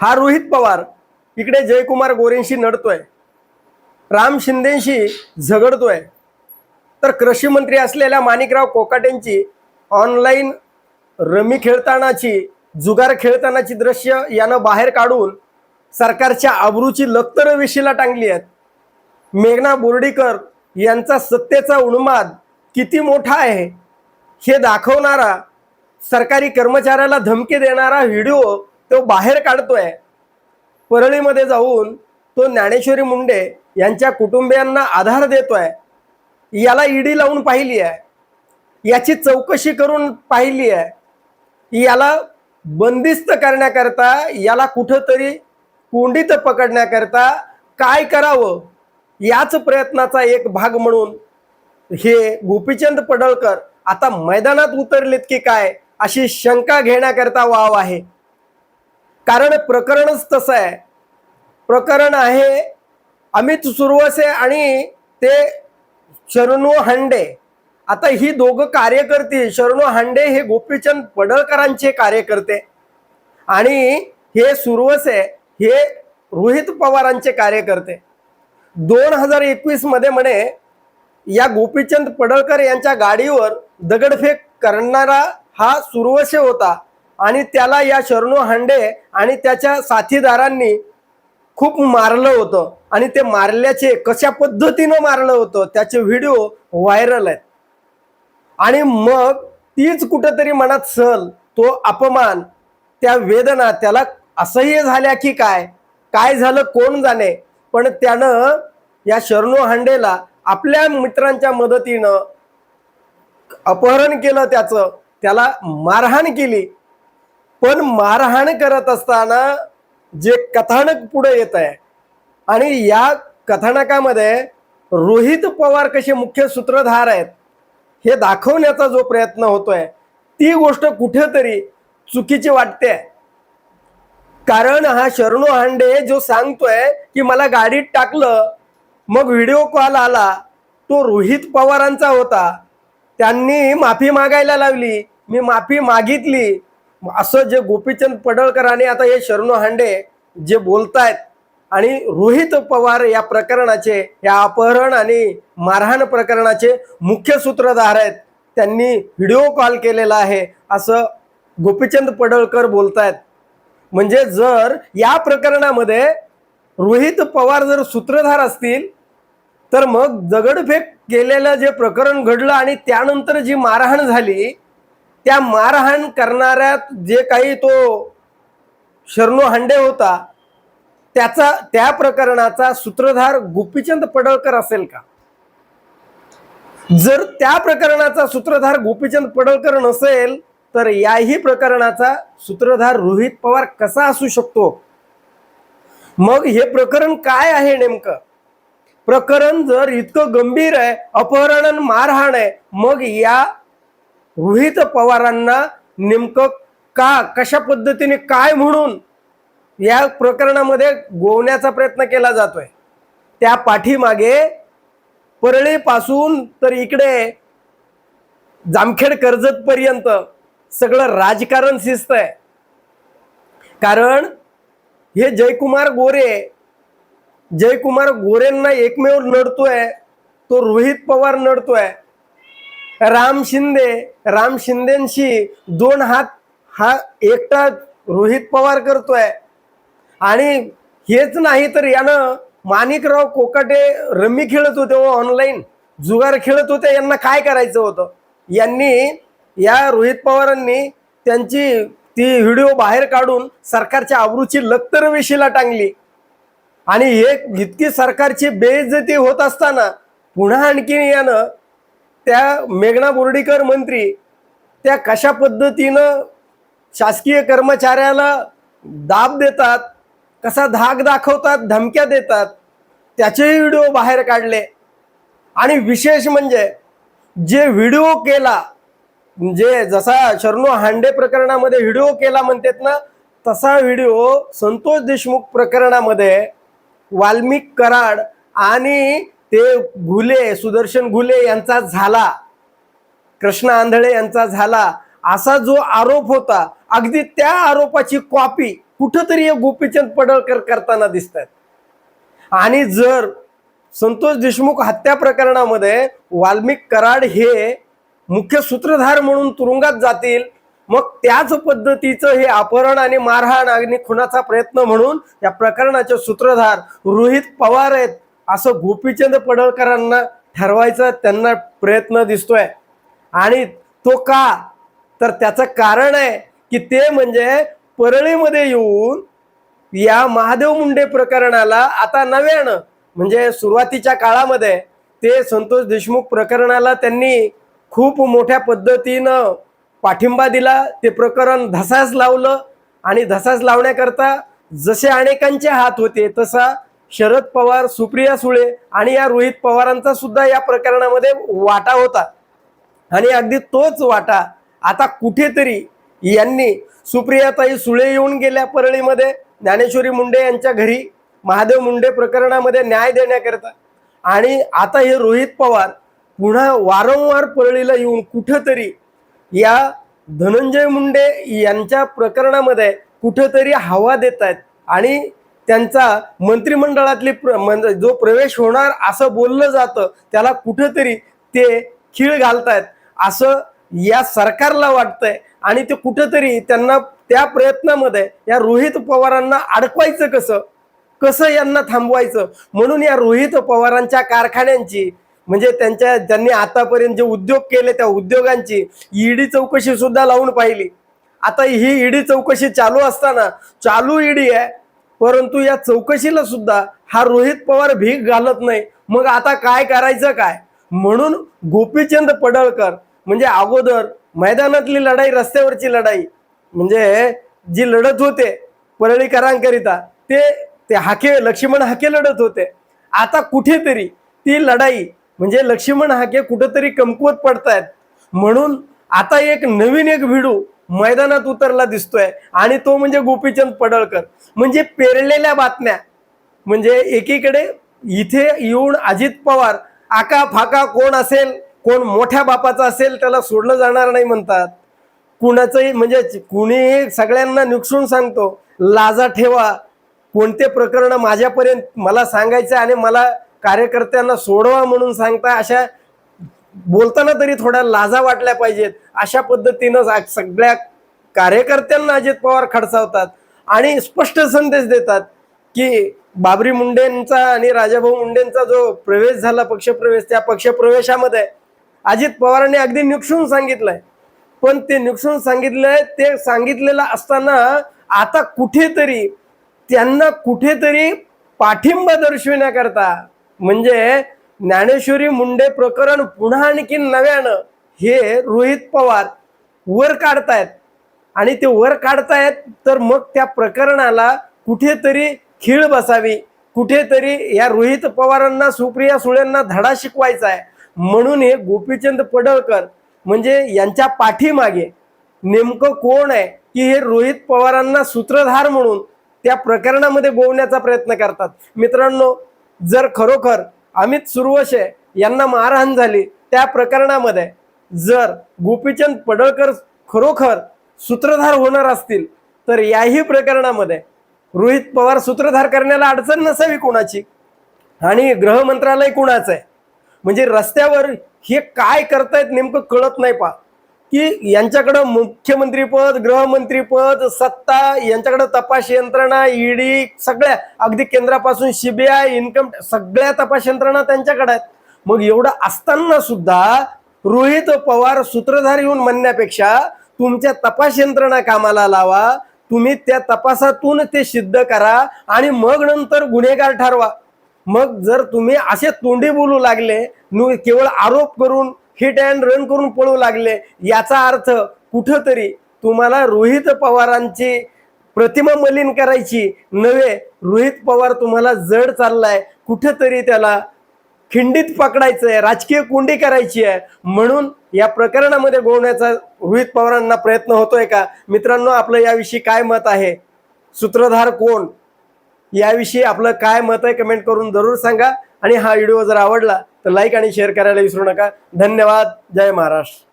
हा रोहित पवार इकडे जयकुमार गोरेंशी नडतोय. राम शिंदेशी झगडतोय. तर कृषी मंत्री असलेल्या माणिकराव कोकाटेंची ऑनलाईन रमी खेळतानाची जुगार खेळतानाची दृश्य यानं बाहेर काढून सरकारच्या आबरूची लक्तर वेशीला टांगली आहेत. मेघना बोर्डीकर यांचा सत्तेचा उन्माद किती मोठा आहे हे दाखवणारा सरकारी कर्मचाऱ्याला धमकी देणारा व्हिडिओ तो बाहेर काढतोय. परळीमध्ये जाऊन तो ज्ञानेश्वरी मुंडे यांच्या कुटुंबियांना आधार देतोय. याला ईडी लावून पाहिली आहे. याची चौकशी करून पाहिली आहे. याला बंदिस्त करण्याकरता याला कुठंतरी कोंडीत पकडण्याकरता काय करावं? याच प्रयत्नाचा एक भाग म्हणून हे गोपीचंद पडळकर आता मैदानात उतरलेत की काय? अशी शंका घेण्याकरता वाव आहे. कारण प्रकरणच तसं आहे. प्रकरण आहे अमित सुरवसे आणि ते शरणू हांडे. आता ही दोघं कार्यकर्ते शरणू हांडे हे गोपीचंद पडळकरांचे कार्यकर्ते आणि हे सुरवसे हे रोहित पवारांचे कार्यकर्ते. दोन हजार एकवीसमध्ये म्हणे या गोपीचंद पडळकर यांच्या गाडीवर दगडफेक करणारा हा सुरवसे होता. आणि त्याला या शरणू हांडे आणि त्याच्या साथीदारांनी खूप मारलं होतं. आणि ते मारल्याचे कशा पद्धतीनं मारलं होतं त्याचे व्हिडिओ व्हायरल आहेत. आणि मग तीच कुठंतरी मनात सल तो अपमान त्या वेदना त्याला असह्य झाल्या की काय? काय झालं कोण जाणे? पण त्यानं या शरणू हांडेला आपल्या मित्रांच्या मदतीनं अपहरण केलं त्याचं. त्याला मारहाण केली. पण मारहाण करत असताना जे कथानक पुढे येत आहे आणि या कथानकामध्ये रोहित पवार कसे मुख्य सूत्रधार आहेत हे दाखवण्याचा जो प्रयत्न होतोय ती गोष्ट कुठेतरी चुकीची वाटते. कारण हा शरणू हांडे जो सांगतोय की मला गाडीत टाकलं मग व्हिडिओ कॉल आला तो रोहित पवारांचा होता. त्यांनी माफी मागायला लावली मी माफी मागितली असं जे गोपीचंद पडळकर आणि आता हे शरणू हांडे जे बोलतायत आणि रोहित पवार या प्रकरणाचे या अपहरण आणि मारहाण प्रकरणाचे मुख्य सूत्रधार आहेत त्यांनी व्हिडिओ कॉल केलेला आहे असं गोपीचंद पडळकर बोलतायत. म्हणजे जर या प्रकरणामध्ये रोहित पवार जर सूत्रधार असतील तर मग दगडफेक केलेलं जे प्रकरण घडलं आणि त्यानंतर जी मारहाण झाली त्या मारहाण करणाऱ्यात जे काही तो शरणो हांडे होता त्याचा त्या प्रकरणाचा सूत्रधार गोपीचंद पडळकर असेल का? जर त्या प्रकरणाचा सूत्रधार गोपीचंद पडळकर नसेल तर याही प्रकरणाचा सूत्रधार रोहित पवार कसा असू शकतो? मग हे प्रकरण काय आहे नेमकं? प्रकरण जर इतकं गंभीर आहे अपहरण मारहाण आहे मग या रोहित पवारांना नेमकं का कशा पद्धतीने काय म्हणून या प्रकरणामध्ये गोवण्याचा प्रयत्न केला जातोय? त्या पाठीमागे परळीपासून तर इकडे जामखेड कर्जतपर्यंत सगळं राजकारण शिस्त आहे कारण हे जयकुमार गोरे जयकुमार गोरेंना एकमेव नडतोय तो रोहित पवार नडतोय राम शिंदे राम शिंदेशी दोन हात हा एकटा रोहित पवार करतोय. आणि हेच नाही तर यानं माणिकराव कोकाटे रमी खेळत होते हो ऑनलाईन जुगार खेळत होते यांना काय करायचं होतं? यांनी या रोहित पवारांनी त्यांची ती व्हिडिओ बाहेर काढून सरकारच्या आबरूची लक्तर वेशीला टांगली. आणि हे इतकी सरकारची बेइज्जती होत असताना पुन्हा आणखी यानं त्या मेघना बोर्डीकर मंत्री त्या कशा पद्धतीनं शासकीय कर्मचाऱ्याला दाब देतात कसा धाक दाखवतात धमक्या देतात त्याचेही व्हिडिओ बाहेर काढले. आणि विशेष म्हणजे जे व्हिडिओ केला जे जसा शरणो हांडे प्रकरणामध्ये व्हिडिओ केला म्हणतात ना तसा व्हिडिओ संतोष देशमुख प्रकरणामध्ये वाल्मिक कराड आणि ते घुले सुदर्शन घुले यांचा झाला. कृष्ण आंधळे यांचा झाला. असा जो आरोप होता अगदी त्या आरोपाची कॉपी कुठंतरी हे गोपीचंद पडळकर करताना दिसत आहेत आणि जर संतोष देशमुख हत्या प्रकरणामध्ये वाल्मिक कराड हे मुख्य सूत्रधार म्हणून तुरुंगात जातील मग त्याच पद्धतीचं हे अपहरण आणि मारहाण आणि खुनाचा प्रयत्न म्हणून या प्रकरणाचे सूत्रधार रोहित पवार आहेत. असं गोपीचंद पडळकरांना ठरवायचा त्यांना प्रयत्न दिसतोय. आणि तो का? तर त्याचं कारण आहे की ते म्हणजे परळीमध्ये येऊन या महादेव मुंडे प्रकरणाला आता नव्यानं म्हणजे सुरुवातीच्या काळामध्ये ते संतोष देशमुख प्रकरणाला त्यांनी खूप मोठ्या पद्धतीनं पाठिंबा दिला. ते प्रकरण धसास लावलं आणि धसास लावण्याकरता जसे अनेकांचे हात होते तसा शरद पवार सुप्रिया सुळे आणि या रोहित पवारांचा सुद्धा या प्रकरणामध्ये वाटा होता. आणि अगदी तोच वाटा आता कुठेतरी यांनी सुप्रियाताई सुळे येऊन गेल्या परळीमध्ये ज्ञानेश्वरी मुंडे यांच्या घरी महादेव मुंडे प्रकरणामध्ये न्याय देण्याकरता. आणि आता हे रोहित पवार पुन्हा वारंवार परळीला येऊन कुठंतरी या धनंजय मुंडे यांच्या प्रकरणामध्ये कुठंतरी हवा देत आहेत आणि त्यांचा मंत्रिमंडळातली प्र जो प्रवेश होणार असं बोललं जातं त्याला कुठंतरी ते खीळ घालतायत असं या सरकारला वाटतंय. आणि ते कुठंतरी त्यांना त्या प्रयत्नामध्ये या रोहित पवारांना अडकवायचं कसं? कसं यांना थांबवायचं? म्हणून या रोहित पवारांच्या कारखान्यांची म्हणजे त्यांच्या ज्यांनी आतापर्यंत जे उद्योग केले त्या उद्योगांची ईडी चौकशी सुद्धा लावून पाहिली. आता ही ईडी चौकशी चालू असताना चालू ईडी आहे परंतु या चौकशीला सुद्धा हा रोहित पवार भीक घालत नाही. मग आता काय करायचं काय? म्हणून गोपीचंद पडळकर म्हणजे अगोदर मैदानातली लढाई रस्त्यावरची लढाई म्हणजे जी लढत होते परळीकरांकरिता ते ते हाके लक्ष्मण हाके लढत होते. आता कुठेतरी ती लढाई म्हणजे लक्ष्मण हाके कुठेतरी कमकुवत पडतायत. म्हणून आता एक नवीन एक भिडू मैदानात उतरला दिसतोय. आणि तो म्हणजे गोपीचंद पडळकर. म्हणजे पेरलेल्या बातम्या. म्हणजे एकीकडे इथे येऊन अजित पवार आका फाका कोण असेल कोण मोठ्या बापाचा असेल त्याला सोडलं जाणार नाही म्हणतात. कुणाचंही म्हणजे कुणीही सगळ्यांना निक्षून सांगतो लाजा ठेवा. कोणते प्रकरण माझ्यापर्यंत मला सांगायचं आणि मला कार्यकर्त्यांना सोडवा म्हणून सांगता अशा बोलताना तरी थोड्या लाजा वाटल्या पाहिजेत. अशा पद्धतीनं सगळ्या कार्यकर्त्यांना अजित पवार खडसावतात आणि स्पष्ट संदेश देतात की बाबरी मुंडेंचा आणि राजाभाऊ मुंडेंचा जो प्रवेश झाला पक्षप्रवेश त्या पक्षप्रवेशामध्ये अजित पवारांनी अगदी निक्षून सांगितलंय. पण ते निक्षून सांगितलंय ते सांगितलेलं असताना आता कुठेतरी त्यांना कुठेतरी पाठिंबा दर्शविण्याकरता म्हणजे ज्ञानेश्वरी मुंडे प्रकरण पुन्हा आणखी नव्यानं हे रोहित पवार वर काढतायत. आणि ते वर काढतायत तर मग त्या प्रकरणाला कुठेतरी खीळ बसावी. कुठेतरी या रोहित पवारांना सुप्रिया सुळेंना धडा शिकवायचा आहे. म्हणून हे गोपीचंद पडळकर म्हणजे यांच्या पाठीमागे नेमकं कोण आहे की हे रोहित पवारांना सूत्रधार म्हणून त्या प्रकरणामध्ये गोवण्याचा प्रयत्न करतात. मित्रांनो जर खरोखर अमित सुरवशे यांना मारहाण झाली. त्या प्रकरणामध्ये जर गोपीचंद पडळकर खरोखर सूत्रधार होणार असतील तर याही प्रकरणामध्ये रोहित पवार सूत्रधार करण्याला अडचण नसावी कोणाची? आणि गृहमंत्रालय कुणाचं आहे? म्हणजे रस्त्यावर हे काय करतायत नेमकं कळत नाही पा की यांच्याकडं मुख्यमंत्रीपद गृहमंत्रीपद सत्ता यांच्याकडं तपास यंत्रणा ईडी सगळ्या अगदी केंद्रापासून सीबीआय इन्कम सगळ्या तपास यंत्रणा त्यांच्याकडे आहेत. मग एवढं असताना सुद्धा रोहित पवार सूत्रधार येऊन म्हणण्यापेक्षा तुमच्या तपास यंत्रणा कामाला लावा तुम्ही त्या तपासातून ते सिद्ध करा आणि मग नंतर गुन्हेगार ठरवा. मग जर तुम्ही असे तोंडी बोलू लागले केवळ आरोप करून हिट अँड रन करून पळू लागले. याचा अर्थ कुठंतरी तुम्हाला रोहित पवारांची प्रतिमा मलिन करायची नव्हे. रोहित पवार तुम्हाला जड चाललाय. कुठंतरी त्याला खिंडीत पकडायचंय. राजकीय कोंडी करायची आहे. म्हणून या प्रकरणामध्ये गोवण्याचा रोहित पवारांना प्रयत्न होतोय का? मित्रांनो आपलं याविषयी काय मत आहे? सूत्रधार कोण? याविषयी आपलं काय मत आहे कमेंट करून जरूर सांगा. आणि हा व्हिडिओ जर आवडला तर लाईक आणि शेअर करायला विसरू नका. धन्यवाद. जय महाराष्ट्र.